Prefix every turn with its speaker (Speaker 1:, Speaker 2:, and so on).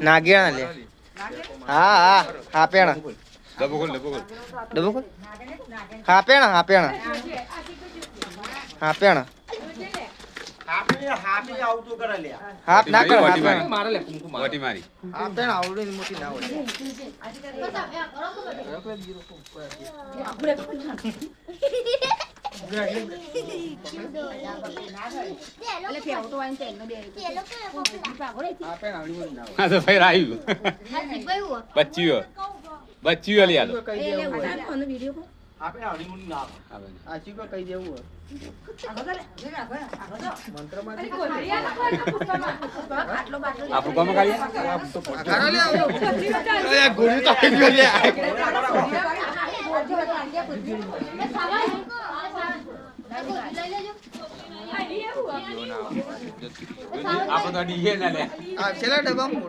Speaker 1: નાગેણા લે. હા હા હા પેણા.
Speaker 2: ડબ્બો ખોલ ડબ્બો ખોલ
Speaker 1: ડબો ખોલ. હા પેણા હા પેણા. હા પેણા. હાફ ના કરો
Speaker 2: વાટી
Speaker 1: હાફ
Speaker 2: મારી. મારી
Speaker 1: હા પેણા આવડી. મોટી ના હોય
Speaker 3: એટલે ફેવતો હોય ને તેલનો બે
Speaker 2: હા તો ફેર આવ્યું બચ્ચીઓ બચ્ચીઓ લઈ આલો
Speaker 3: આનો વીડિયો
Speaker 2: હા ભાઈ.
Speaker 1: કહી દેવું
Speaker 3: આટલો બાટલો
Speaker 2: આપણું કામ કાઢીએ
Speaker 1: આવી લે
Speaker 2: આપણે તો ડીએ ના લે.
Speaker 1: આ છેલ્લા ડબ્બામાં